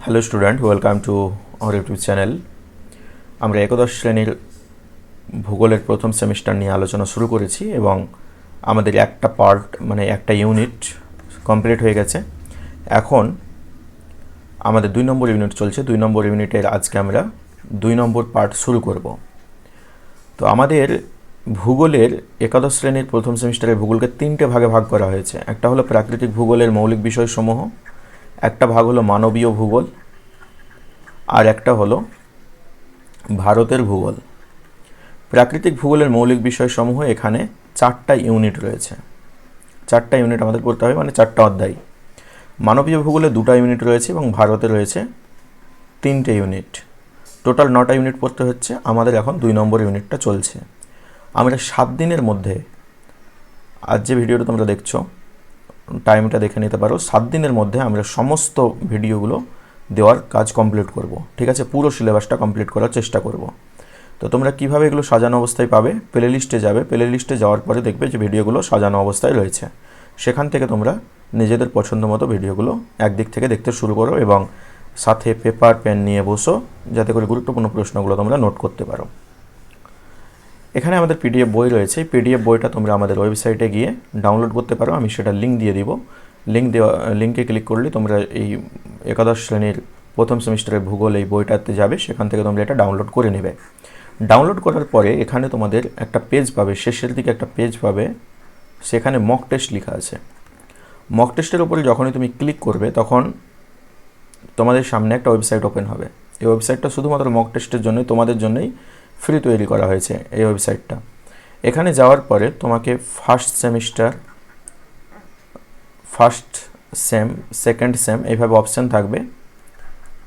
Hello student welcome to our YouTube channel আমরা একাদশ শ্রেণির ভূগোলের প্রথম সেমিস্টার নিয়ে আলোচনা শুরু করেছি এবং আমাদের একটা পার্ট মানে একটা ইউনিট কমপ্লিট হয়ে গেছে। এখন আমাদের দুই নম্বর ইউনিট চলছে। দুই নম্বর ইউনিটের আজকে আমরা দুই নম্বর পার্ট শুরু করব। তো আমাদের ভূগোলের একাদশ শ্রেণির প্রথম সেমিস্টারের ভূগোলকে তিনটে ভাগে ভাগ করা হয়েছে। একটা হলো প্রাকৃতিক ভূগোলের মৌলিক বিষয়সমূহ একটা ভাগ হলো মানবীয় ভূগোল, আর একটা হলো ভারতের ভূগোল। প্রাকৃতিক ভূগোলের মৌলিক বিষয়সমূহ এখানে চারটা ইউনিট রয়েছে। চারটা ইউনিট আমাদের পড়তে হবে মানে চারটা অধ্যায়। মানবীয় ভূগোলে দুটো ইউনিট রয়েছে এবং ভারতে রয়েছে তিনটে ইউনিট। টোটাল নটা ইউনিট পড়তে হচ্ছে, আমাদের এখন দুই নম্বর ইউনিটটা চলছে। আমরা সাত দিনের মধ্যে, আজ যে ভিডিওটা তোমরা দেখছ টাইমটা দেখে নিতে পারো। সাত দিনের মধ্যে আমরা সমস্ত ভিডিওগুলো দেওয়ার কাজ কমপ্লিট করব। ঠিক আছে? পুরো সিলেবাসটা কমপ্লিট করার চেষ্টা করব। তো তোমরা কীভাবে এগুলো সাজানো অবস্থায় পাবে? প্লে লিস্টে যাবে। প্লে লিস্টে যাওয়ার পরে দেখবে যে ভিডিওগুলো সাজানো অবস্থায় রয়েছে। সেখান থেকে তোমরা নিজেদের পছন্দ মতো ভিডিওগুলো একদিক থেকে দেখতে শুরু করো এবং সাথে পেপার পেন নিয়ে বসো। যাতে করে গুরুত্বপূর্ণ প্রশ্নগুলো তোমরা নোট করতে পারো। এখানে আমাদের পিডিএফ বই রয়েছে। পিডিএফ বইটা তোমরা আমাদের ওয়েবসাইটে গিয়ে ডাউনলোড করতে পারো। আমি সেটা লিঙ্ক দিয়ে দিব। লিঙ্ক দেওয়া লিঙ্কে ক্লিক করলে তোমরা এই একাদশ শ্রেণির প্রথম সেমিস্টারের ভূগোল এই বইটাতে যাবে। সেখান থেকে তোমরা এটা ডাউনলোড করে নেবে। ডাউনলোড করার পরে এখানে তোমাদের একটা পেজ পাবে। শেষের দিকে একটা পেজ পাবে। সেখানে মক টেস্ট লেখা আছে। মক টেস্টের উপরে যখনই তুমি ক্লিক করবে, তখন তোমাদের সামনে একটা ওয়েবসাইট ওপেন হবে। এই ওয়েবসাইটটা শুধুমাত্র মক টেস্টের জন্যই, তোমাদের জন্যই ফ্রি তৈরি করা হয়েছে এই ওয়েবসাইটটা। এখানে যাওয়ার পরে তোমাকে first semester first sem second sem এইভাবে অপশান থাকবে।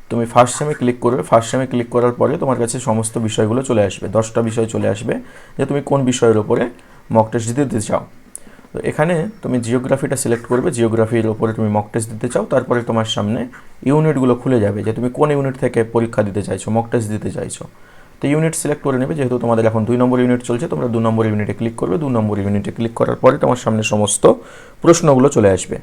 তুমি ফার্স্ট সেমে ক্লিক করবে ফার্স্ট সেমে ক্লিক করার পরে তোমার কাছে সমস্ত বিষয়গুলো চলে আসবে, দশটা বিষয় চলে আসবে যে তুমি কোন বিষয়ের ওপরে মক টেস্ট দিতে চাও। তো এখানে তুমি জিওগ্রাফিটা সিলেক্ট করবে জিওগ্রাফির ওপরে তুমি মক টেস্ট দিতে চাও, তারপরে তোমার সামনে ইউনিটগুলো খুলে যাবে যে তুমি কোন ইউনিট থেকে পরীক্ষা দিতে চাইছো মক টেস্ট দিতে চাইছো। তো ইউনিট সিলেক্ট করে নেবে, যেহেতু তোমাদের এখন দুই নম্বর ইউনিট চলছে, তোমরা দু নম্বর ইউনিটে ক্লিক করবে, দু নম্বর ইউনিটে ক্লিক করার পরে তোমার সামনে সমস্ত প্রশ্নগুলো চলে আসবে।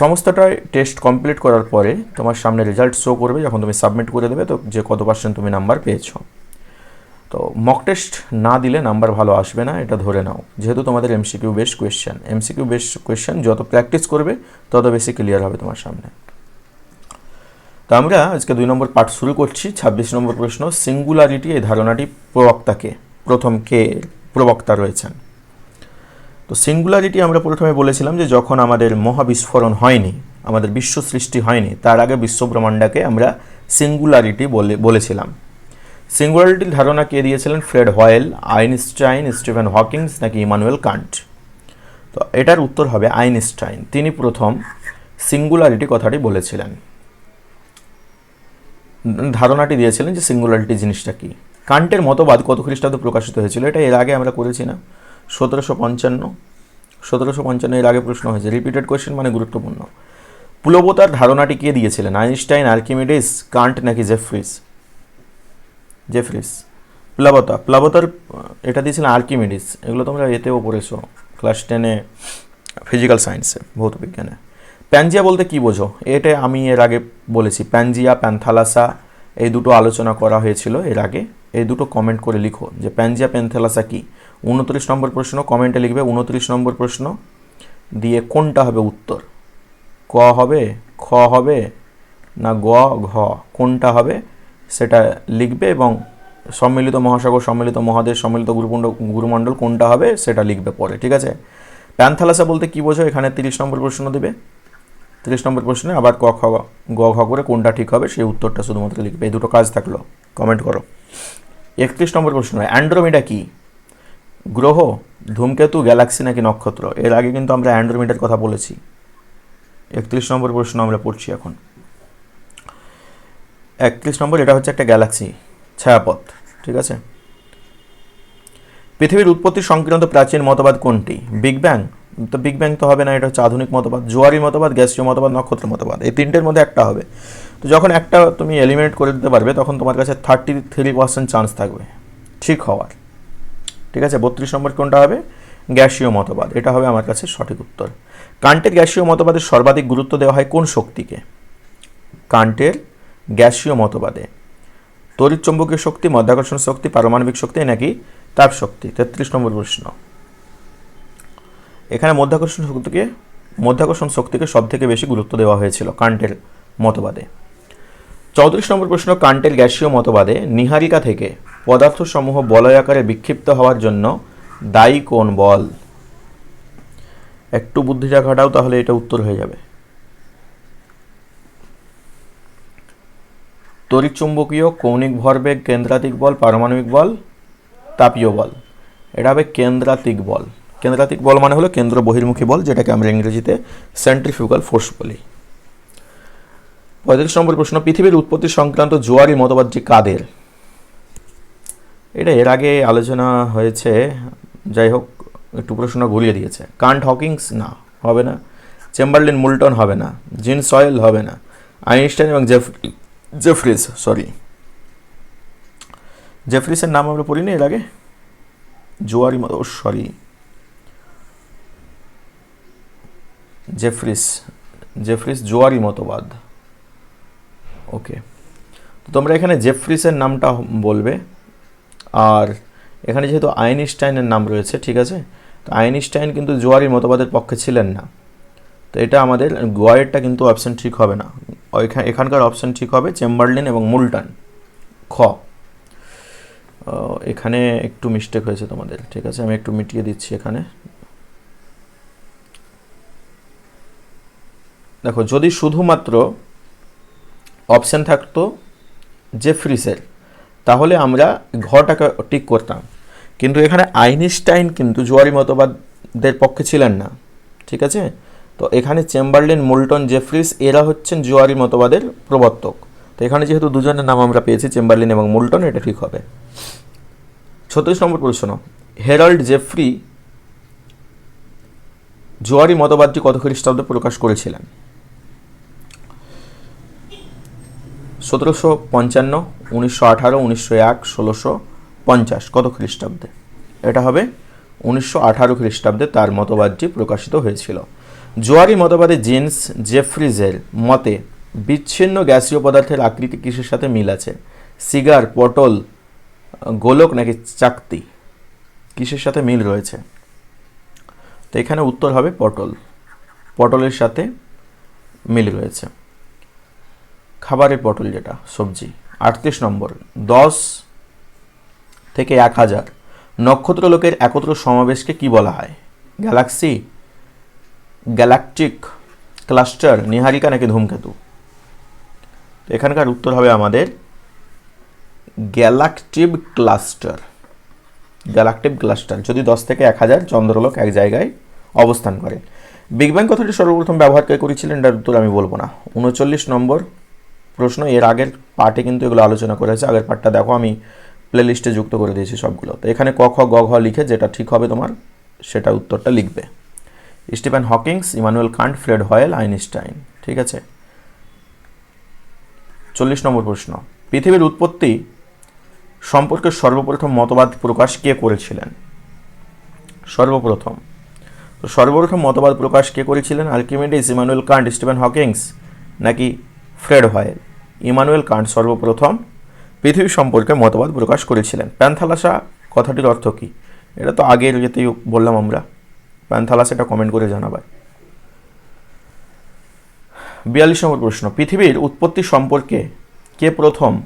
সমস্তটাই টেস্ট কমপ্লিট করার পরে তোমার সামনে রেজাল্ট শো করবে, যখন তুমি সাবমিট করে দেবে, তো যে কত পার্সেন্ট তুমি নাম্বার পেয়েছ। তো মক টেস্ট না দিলে নাম্বার ভালো আসবে না, এটা ধরে নাও। যেহেতু তোমাদের MCQ base question MCQ base question যত প্র্যাকটিস করবে, তত বেশি ক্লিয়ার হবে তোমার সামনে। তো আমরা আজকে দুই নম্বর পাঠ শুরু করছি, ছাব্বিশ নম্বর প্রশ্ন সিঙ্গুলারিটি এই ধারণাটি প্রবক্তাকে, প্রথম কে প্রবক্তা রয়েছেন। তো সিঙ্গুলারিটি আমরা প্রথমে বলেছিলাম যে যখন আমাদের মহাবিস্ফোরণ হয়নি, আমাদের বিশ্ব সৃষ্টি হয়নি, তার আগে বিশ্বব্রহ্মাণ্ডাকে আমরা সিঙ্গুলারিটি বলে, বলেছিলাম। সিঙ্গুলারিটির ধারণা কে দিয়েছিলেন? Fred Hoyle, Einstein Steven Hawkings নাকি ইমানুয়েল কান্ট? তো এটার উত্তর হবে আইনস্টাইন। তিনি প্রথম সিঙ্গুলারিটি কথাটি বলেছিলেন। ধারণাটি দিয়েছিলেন যে সিঙ্গুলারিটি জিনিসটা কি। কান্টের মতবাদ কত খ্রিস্টাব্দে প্রকাশিত হয়েছিল, এটা এর আগে আমরা করেছি না। সতেরোশো পঞ্চান্ন সতেরোশো পঞ্চান্ন এর আগে প্রশ্ন হয়েছে। রিপিটেড কোয়েশ্চেন মানে গুরুত্বপূর্ণ। প্লবতার ধারণাটি কে দিয়েছিলেন? আইনস্টাইন, আর্কিমিডিস, কান্ট নাকি জেফ্রিস? জেফ্রিস। প্লাবতা। প্লাবতার, এটা দিয়েছিলেন আর্কিমিডিস। এগুলো তোমরা এতেও পড়েছো, ক্লাস টেনে, ফিজিক্যাল সায়েন্সে, ভৌত বিজ্ঞানে। প্যানজিয়া বলতে কি বোঝো? এটা আমি এর আগে বলেছি, প্যানজিয়া, প্যান্থালাসা, এই দুটো আলোচনা করা হয়েছিল এর আগে। এই দুটো কমেন্ট করে লিখো যে প্যানজিয়া, প্যান্থালাসা কি? উনত্রিশ নম্বর প্রশ্ন কমেন্টে লিখবে উনত্রিশ নম্বর প্রশ্ন দিয়ে কোনটা হবে উত্তর? ক হবে, খ হবে না গ, ঘ? কোনটা হবে সেটা লিখবে এবং সম্মিলিত মহাসাগর, সম্মিলিত মহাদেশ, সম্মিলিত গুরুমণ্ড গুরুমণ্ডল কোনটা হবে সেটা লিখবে পরে, ঠিক আছে? প্যান্থালাসা বলতে কী বোঝো? এখানে তিরিশ নম্বর প্রশ্ন দেবে। তিরিশ নম্বর প্রশ্নে আবার ক খ, গ ঘ করে কোনটা ঠিক হবে সেই উত্তরটা শুধুমাত্র লিখবে। এই দুটো কাজ থাকল। কমেন্ট করো। একত্রিশ নম্বর প্রশ্ন, অ্যান্ড্রোমিডা কি? গ্রহ, ধূমকেতু, গ্যালাক্সি নাকি নক্ষত্র? এর আগে কিন্তু আমরা অ্যান্ড্রোমিডার কথা বলেছি। একত্রিশ নম্বর প্রশ্ন আমরা পড়ছি এখন। একত্রিশ নম্বর, এটা হচ্ছে একটা গ্যালাক্সি, ছায়াপথ, ঠিক আছে? পৃথিবীর উৎপত্তি সংক্রান্ত প্রাচীন মতবাদ কোনটি? বিগ ব্যাং তো বিগ ব্যাং তো হবে না, এটা হচ্ছে আধুনিক মতবাদ, জোয়ারি মতবাদ, গ্যাসীয় মতবাদ, নক্ষত্র মতবাদ, এই তিনটের মধ্যে একটা হবে। তো যখন একটা তুমি এলিমিনেট করে দিতে পারবে, তখন তোমার কাছে থার্টি থ্রি পার্সেন্ট চান্স থাকবে, ঠিক হওয়ার। ঠিক আছে? বত্রিশ নম্বর কোনটা হবে? গ্যাসীয় মতবাদ, এটা হবে আমার কাছে সঠিক উত্তর। কান্টের গ্যাসীয় মতবাদের সর্বাধিক গুরুত্ব দেওয়া হয় কোন শক্তিকে? কান্টের গ্যাসীয় মতবাদে। তড়িৎচুম্বকীয় শক্তি, মধ্যাকর্ষণ শক্তি, পারমাণবিক শক্তি, নাকি তাপ শক্তি? তেত্রিশ নম্বর প্রশ্ন। এখানে মধ্যাকর্ষণ শক্তিকে মধ্যাকর্ষণ শক্তিকে সব থেকে বেশি গুরুত্ব দেওয়া হয়েছিল কান্টের মতবাদে। চৌত্রিশ নম্বর প্রশ্ন কান্টের গ্যাসীয় মতবাদে নিহারিকা থেকে পদার্থসমূহ বলয় আকারে বিক্ষিপ্ত হওয়ার জন্য দায়ী কোন বল? একটু বুদ্ধিটা খাটাও তাহলে এটা উত্তর হয়ে যাবে। তড়িৎচুম্বকীয় কৌণিক ভরবেগ, কেন্দ্রাতিক বল, পারমাণবিক বল, তাপীয় বল। এটা হবে কেন্দ্রাতিক বল। কেন্দ্রাতিক বল মানে হলো কেন্দ্র বহির্মুখী বল, যেটাকে আমরা ইংরেজিতে সেন্ট্রিফিউগাল ফোর্স বলি। পঁয়ত্রিশ নম্বর প্রশ্ন, পৃথিবীর উৎপত্তি সংক্রান্ত জোয়ারি মতবাদটি কাদের? এটা এর আগে আলোচনা হয়েছে, যাই হোক, একটু প্রশ্ন ঘুরিয়ে দিয়েছে। Kant Hawkings? না, হবে না। চেম্বারলিন মুলটন হবে না। জিন সয়েল হবে না। আইনস্টাইন এবং জেফ জেফ্রিস সরি। জেফ্রিসের নাম আমরা পড়িনি এর আগে? জোয়ারি সরি। জেফ্রিস জেফ্রিস জোয়ারি মতবাদ। ওকে তো তোমরা এখানে জেফ্রিসের নামটা বলবে। আর এখানে যেহেতু আইনস্টাইনের নাম রয়েছে, ঠিক আছে? তো আইনস্টাইন কিন্তু জোয়ারি মতবাদের পক্ষে ছিলেন না। তো এটা আমাদের গোয়ারেরটা কিন্তু অপশান ঠিক হবে না। এখানকার অপশান ঠিক হবে চেম্বারলিন এবং মুলটান খ। এখানে একটু মিস্টেক হয়েছে তোমাদের, ঠিক আছে? আমি একটু মিটিয়ে দিচ্ছি এখানে। দেখো, যদি শুধুমাত্র অপশান থাকতো জেফ্রিসের তাহলে আমরা ঘটাকে টিক করতাম। কিন্তু এখানে আইনস্টাইন কিন্তু জোয়ারি মতবাদদের পক্ষে ছিলেন না, ঠিক আছে? তো এখানে চেম্বারলিন, মুলটন, জেফ্রিস, এরা হচ্ছেন জোয়ারি মতবাদের প্রবর্তক। তো এখানে যেহেতু দুজনের নাম আমরা পেয়েছি, চেম্বারলিন এবং মুলটন, এটা ঠিক হবে। ছত্রিশ নম্বর প্রশ্ন, হেরাল্ড জেফ্রি জোয়ারি মতবাদটি কত খ্রিস্টাব্দে প্রকাশ করেছিলেন? সতেরোশো পঞ্চান্ন, উনিশশো আঠারো, উনিশশো এক, ষোলোশো পঞ্চাশ। কত খ্রিস্টাব্দে? এটা হবে উনিশশো আঠারো খ্রিস্টাব্দে তার মতবাদটি প্রকাশিত হয়েছিল। জোয়ারি মতবাদে জিন্স জেফ্রিজের মতে বিচ্ছিন্ন গ্যাসীয় পদার্থের আকৃতি কিসের সাথে মিল আছে? সিগার, পটল, গোলক নাকি চাকতি? কিসের সাথে মিল রয়েছে? তো এখানে উত্তর হবে পটল। পটলের সাথে মিল রয়েছে। খাবারের পটল যেটা, সবজি। আটত্রিশ নম্বর, দশ থেকে এক হাজার। নক্ষত্র লোকের একত্র সমাবেশকে কি বলা হয়? গ্যালাক্সি, গ্যালাকটিক ক্লাস্টার, নিহারিকা নাকি ধূমকেতু? এখানকার উত্তর হবে আমাদের গ্যালাকটিভ ক্লাস্টার। গ্যালাকটিভ ক্লাস্টার, যদি দশ থেকে এক হাজার চন্দ্রলোক এক জায়গায় অবস্থান করে বিগ ব্যাং কথাটি সর্বপ্রথম ব্যবহার করেছিলেন, এটার উত্তর আমি বলব না। উনচল্লিশ নম্বর প্রশ্ন, এর আগের পার্টে কিন্তু এগুলো আলোচনা করেছে, আগের পার্টটা দেখো, আমি প্লে লিস্টে যুক্ত করে দিয়েছি সবগুলো। তো এখানে ক, খ, গ, ঘ লিখে যেটা ঠিক হবে তোমার, সেটা উত্তরটা লিখবে। Stephen Hawkings, Immanuel Kant, Fred Hoyle, Einstein, ঠিক আছে? চল্লিশ নম্বর প্রশ্ন, পৃথিবীর উৎপত্তি সম্পর্কে সর্বপ্রথম মতবাদ প্রকাশ কে করেছিলেন? সর্বপ্রথম, তো সর্বপ্রথম মতবাদ প্রকাশ কে করেছিলেন? Archimedes, Immanuel Kant, Stephen Hawkings, নাকি ফ্রেড হয়েল? ইমানুয়েল কান্ট সর্বপ্রথম পৃথিবী সম্পর্কে মতবাদ প্রকাশ করেছিলেন। প্যান্থালাসা কথাটির অর্থ কী? এটা তো আগের যেতেই বললাম আমরা। প্যান্থালাস এটা কমেন্ট করে জানাবার। বিয়াল্লিশ নম্বর প্রশ্ন, পৃথিবীর উৎপত্তি সম্পর্কে কে প্রথম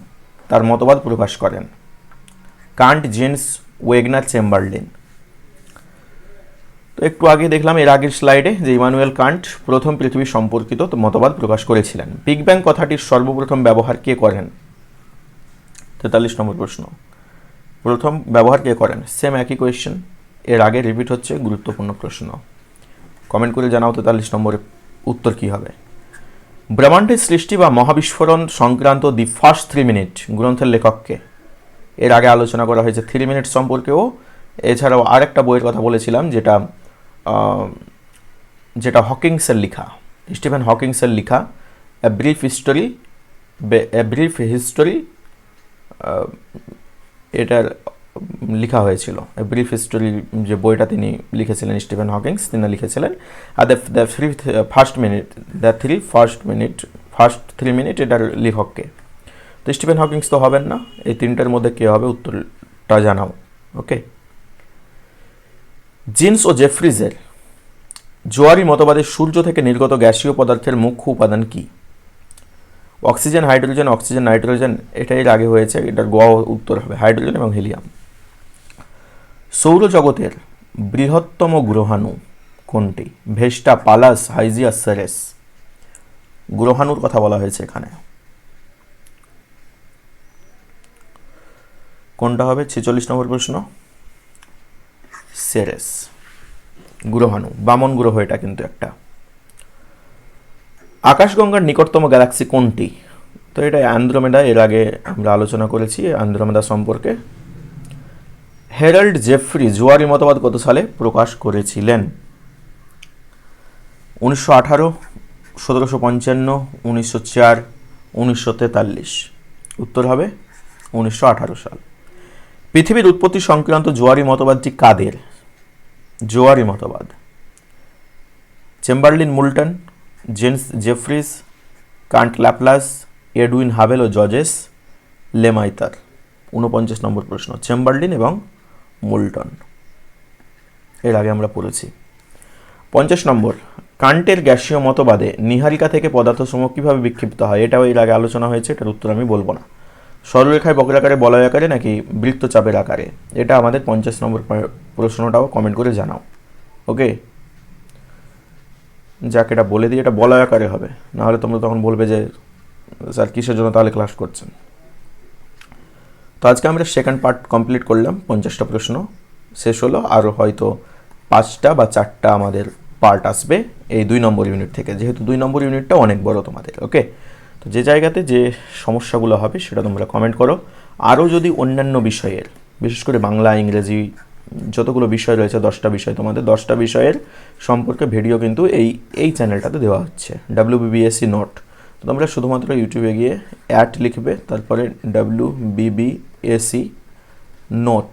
তার মতবাদ প্রকাশ করেন? Kant Jeans Wegener Chamberlin. তো একটু আগে দেখলাম এর আগের স্লাইডে যে ইমানুয়েল কান্ট প্রথম পৃথিবী সম্পর্কিত মতবাদ প্রকাশ করেছিলেন। বিগ ব্যাং কথাটির সর্বপ্রথম ব্যবহার কে করেন? তেতাল্লিশ নম্বর প্রশ্ন। প্রথম ব্যবহার কে করেন? সেম একই কোয়েশ্চেন এর আগে রিপিট হচ্ছে, গুরুত্বপূর্ণ প্রশ্ন। কমেন্ট করে জানাও তেতাল্লিশ নম্বরের উত্তর কী হবে। ব্রহ্মাণ্ডের সৃষ্টি বা মহাবিস্ফোরণ সংক্রান্ত দি ফার্স্ট থ্রি মিনিট গ্রন্থের লেখককে এর আগে আলোচনা করা হয়েছে থ্রি মিনিট সম্পর্কেও। এছাড়াও আরেকটা বইয়ের কথা বলেছিলাম, যেটা যেটা হকিংসের লেখা, স্টিফেন হকিংসের লেখা a brief history a brief history এটার লেখা হয়েছিল। ব্রিফ হিস্টোরি যে বইটা তিনি লিখেছিলেন, স্টিফেন হকিংস, তিনি লিখেছিলেন। আর the three first minute the three first minute first three minute এটার লেখককে। তো স্টিফেন হকিংস তো হবেন না, এই তিনটার মধ্যে কে হবে উত্তরটা জানাও ওকে জিন্স ও জেফ্রিজের জোয়ারি মতবাদে সূর্য থেকে নির্গত গ্যাসীয় পদার্থের মুখ্য উপাদান কি? অক্সিজেন, হাইড্রোজেন, অক্সিজেন, নাইট্রোজেন, এটাই আগে হয়েছে, এটার গ উত্তর হবে, হাইড্রোজেন এবং হিলিয়াম। সৌরজগতের বৃহত্তম গ্রহাণু কোনটি? ভেস্টা পালাস, হাইজিয়া সেরেস। গ্রহাণুর কথা বলা হয়েছে এখানে। কোনটা হবে? ছেচল্লিশ নম্বর প্রশ্ন। সেরেস। গ্রহাণু, বামন গ্রহ এটা কিন্তু একটা। আকাশগঙ্গার নিকটতম গ্যালাক্সি কোনটি? তো এটা অ্যান্ড্রোমেডা, এর আগে আমরা আলোচনা করেছি অ্যান্ড্রোমেডা সম্পর্কে। হেরাল্ড জেফ্রি জুয়ারি মতবাদ কত সালে প্রকাশ করেছিলেন? উনিশশো আঠারো, সতেরোশো পঞ্চান্ন, উনিশশো চার, উনিশশো তেতাল্লিশ। উত্তর হবে উনিশশো আঠারো সাল। পৃথিবীর উৎপত্তি সংক্রান্ত জোয়ারি মতবাদটি কাদের? জোয়ারি মতবাদ। Chamberlin Moulton Jeans Jeffreys, Kant Laplace, Edwin Hubble ও জজেস লেমাইতার। উনপঞ্চাশ নম্বর প্রশ্ন, চেম্বারলিন এবং মুলটন। এর আগে আমরা পড়েছি। পঞ্চাশ নম্বর, কান্টের গ্যাসীয় মতবাদে নিহারিকা থেকে পদার্থসমূহ কীভাবে বিক্ষিপ্ত হয়? এটাও এর আগে আলোচনা হয়েছে, এটার উত্তর আমি বলব না। সরলরেখায় বক্রাকারে বলয় আকারে নাকি বৃত্তচাপের আকারে? এটা আমাদের পঞ্চাশ নম্বর প্রশ্নটাও কমেন্ট করে জানাও। ওকে যাকে, এটা বলে দিই, এটা বলয় আকারে হবে। নাহলে তোমরা তখন বলবে যে, স্যার কিসের জন্য তাহলে ক্লাস করছেন? তো আজকে আমরা সেকেন্ড পার্ট কমপ্লিট করলাম, পঞ্চাশটা প্রশ্ন। শেষ হলো আরও হয়তো পাঁচটা বা চারটা আমাদের পার্ট আসবে এই দুই নম্বর ইউনিট থেকে। যেহেতু দুই নম্বর ইউনিটটা অনেক বড় তোমাদের ওকে যে জায়গাতে যে সমস্যাগুলো হবে সেটা তোমরা কমেন্ট করো। আরও যদি অন্যান্য বিষয়ের, বিশেষ করে বাংলা, ইংরেজি যতগুলো বিষয় রয়েছে, দশটা বিষয় তোমাদের, দশটা বিষয়ের সম্পর্কে ভিডিও কিন্তু এই এই চ্যানেলটাতে দেওয়া হচ্ছে। ডাব্লিউ বিবিএসসি নোট তো তোমরা শুধুমাত্র ইউটিউবে গিয়ে অ্যাট লিখবে, তারপরে ডাব্লিউ বিবিএসি নোট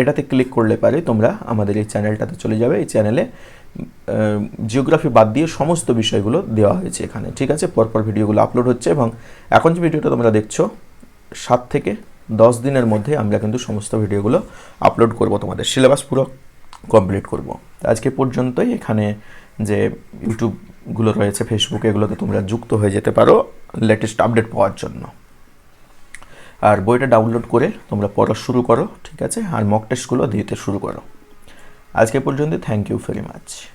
এটাতে ক্লিক করলে পারে তোমরা আমাদের এই চ্যানেলটাতে চলে যাবে। এই চ্যানেলে জিওগ্রাফি বাদ দিয়ে সমস্ত বিষয়গুলো দেওয়া হয়েছে এখানে, ঠিক আছে? পরপর ভিডিওগুলো আপলোড হচ্ছে এবং এখন যে ভিডিওটা তোমরা দেখছ, সাত থেকে দশ দিনের মধ্যে আমরা কিন্তু সমস্ত ভিডিওগুলো আপলোড করব তোমাদের সিলেবাস পুরো কমপ্লিট করব। আজকে পর্যন্তই, এখানে যে ইউটিউবগুলো রয়েছে ফেসবুকে এগুলোতে তোমরা যুক্ত হয়ে যেতে পারো লেটেস্ট আপডেট পাওয়ার জন্য। আর বইটা ডাউনলোড করে তোমরা পড়া শুরু করো, ঠিক আছে? আর মক টেস্টগুলো দিতে শুরু করো। আজকে পর্যন্ত থ্যাংক ইউ ভেরি মাচ।